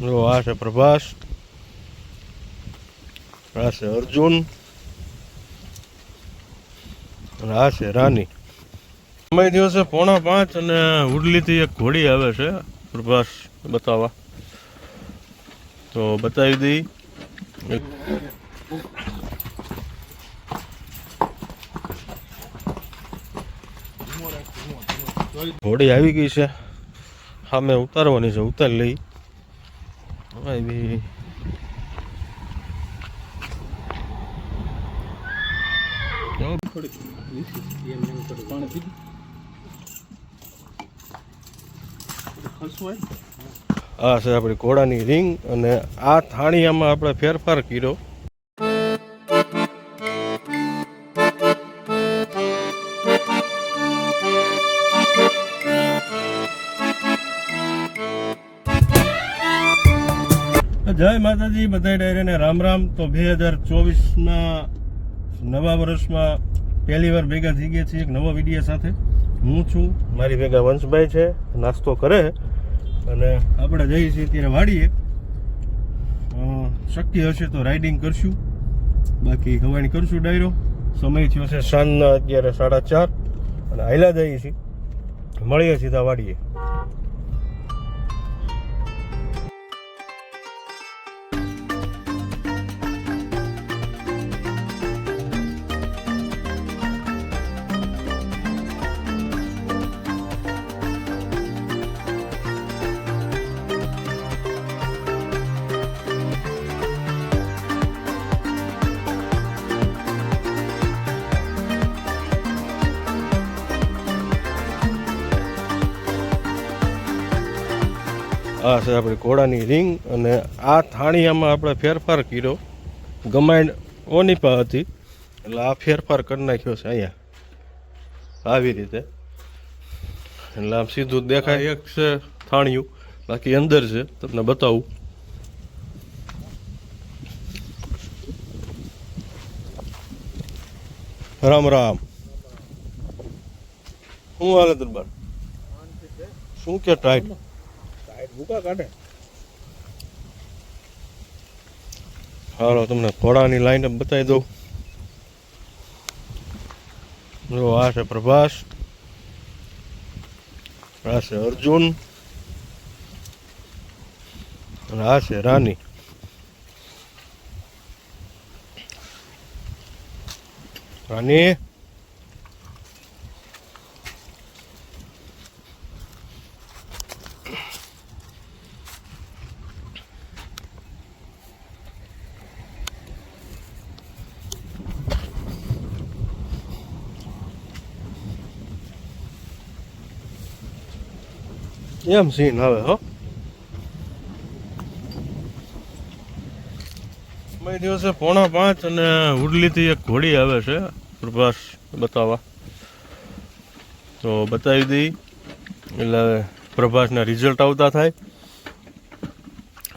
જો આ છે પ્રભાસ. આ છે અર્જુન. આ છે રાની. સમય દિવસે પોણા પાંચ અને ઉડલીથી એક ઘોડી આવે છે. પ્રભાસ, બતાવવા. તો બતાવી દઈ. ઘોડી આવી ગઈ છે. સામે ઉતારવાની છે, ઉતારી લઈ. આવી આ છે આપણી ઘોડાની રિંગ અને આ થાળીયામાં આપણે ફેરફાર કર્યો. માતાજી બધા ડાયરીને રામ રામ. તો બે હજાર ચોવીસના નવા વર્ષમાં પહેલી વાર ભેગા થઈ ગયા છીએ એક નવો વીડિયો સાથે. હું છું, મારી ભેગા વંશભાઈ છે, નાસ્તો કરે અને આપણે જઈએ છીએ ત્યારે વાડીએ. શક્ય હશે તો રાઇડિંગ કરશું. બાકી હવાણી કરશું ડાયરો. સમય થયો છે સાંજના અત્યારે સાડા ચાર. અને હાલ્યા જઈએ છીએ. મળીએ સીધા વાડીએ. આ છે આપણી ઘોડાની રિંગ અને આ થાણિયામાં આપણે ફેરફાર કર્યો. ગમાઈન ઓનીપા હતી. એટલે આ ફેરફાર કરી નાખ્યો છે અહીંયા. આવી રીતે. એટલે આમ સીધું દેખાય. એક છે થાણિયું બાકી અંદર છે. તમને બતાવું. રામ રામ. શું હાલે દરબાર? શું કે ટાઈટ ભૂકા કાઢે. હાલો, તમને ઘોડાની લાઈન બતાવી દઉં. જો, આ છે પ્રભાસ. આ છે અર્જુન. અને આ છે રાની. રાની? એમ સીન આવે, હો. બે દિવસે પોણા પાંચ અને ઉડલીથી એક ઘોડી આવે છે, પ્રભાસ બતાવવા. તો બતાવી દઈ, એટલે પ્રભાસના રિઝલ્ટ આવતા થાય.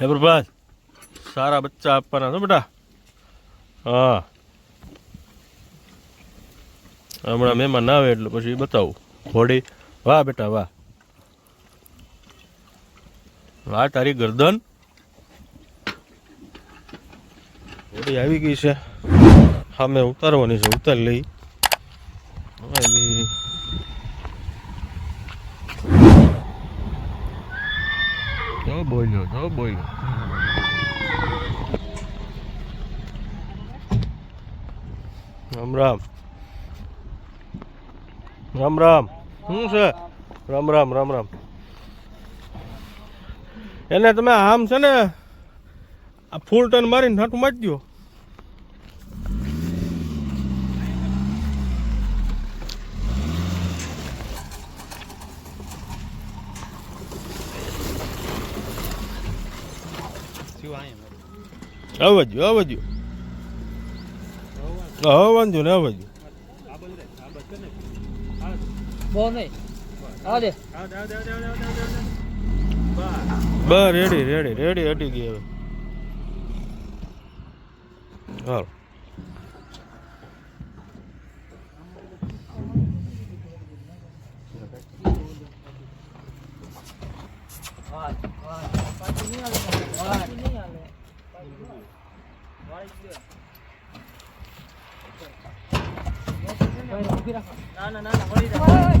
હે પ્રભાસ, સારા બચ્ચા આપવાના છો બેટા? હા. હમણાં મહેમાન આવે એટલે પછી બતાવું. ઘોડી, વાહ બેટા, વાહ. આ તારી ગરદન. ઘોડી આવી ગઈ છે. સામે ઉતારવાની છે ઉતારી લઈ. બોલ્યો જો બોલ્યો. રામ રામ. રામ રામ. શું છે? રામ રામ રામ રામ. એને તમે આમ છે ને આ ફૂલ ટર્ન મારીને નાટું મારી દો આવજો આવજો હા વાંધો ને આવજો બહુ નહીં. આવા દે. બસ રેડી રેડી રેડી હટી ગઈ હવે. હાલ. ના ના ના ના ના મળી જાય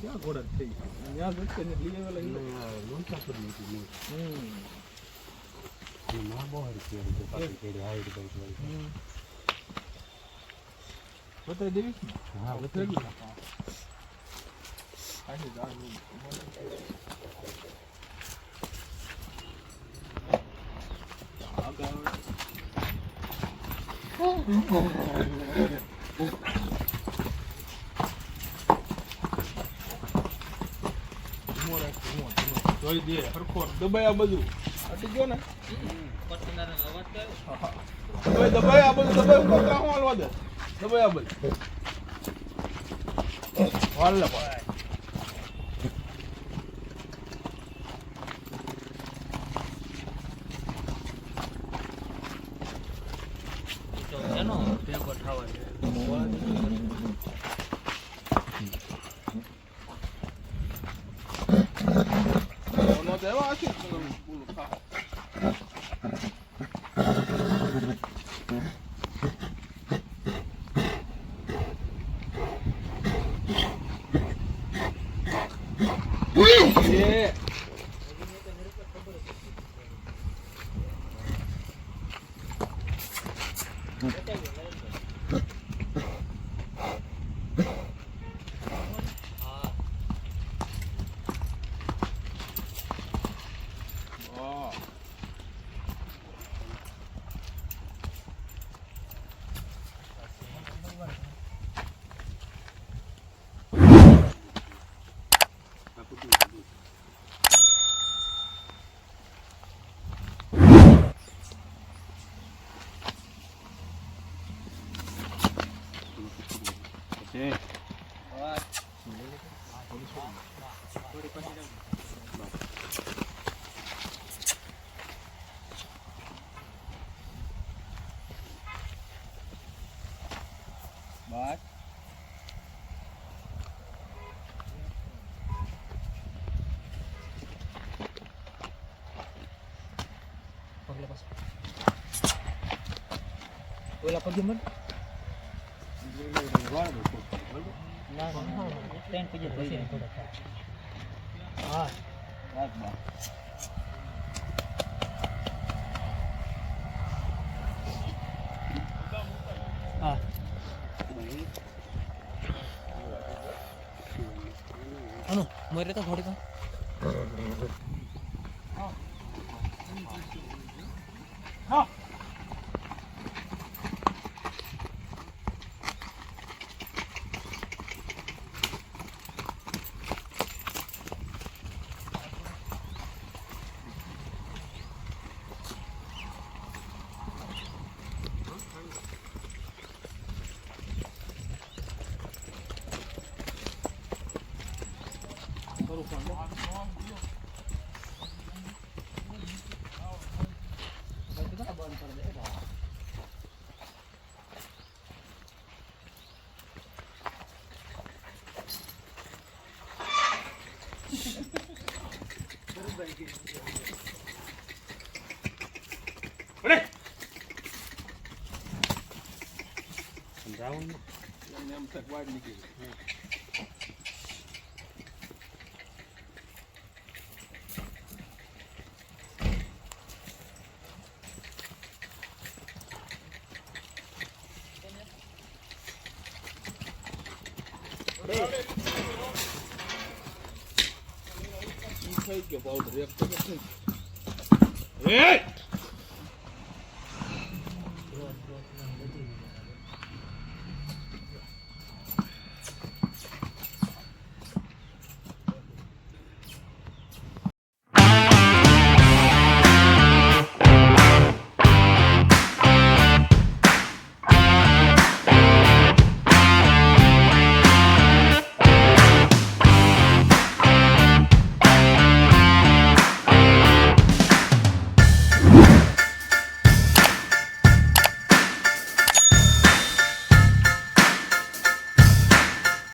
ક્યાં ઘોડા થઈ ને લઈ આવેલા હમ. બતાવી દેવી છે ને? બતાવી દે. આજે જ આ room. આગળ. ધીમો રાખ, ધીમો, ધીમો. જોઈ બધું. અટી ગયો ને દબાય બધું. દબાય ઉપર ત્રાહું હાલવા બધું. હાલ લે ભેગો થવાનો ઓનો તો Shit. What? What? Paglabas. Wala pa din man. મરે તો થોડી તો sende. રાઉન્ડ એમ તક વાડ નીકળી થઈ ગયો પાવડર એક થઈ ગયો.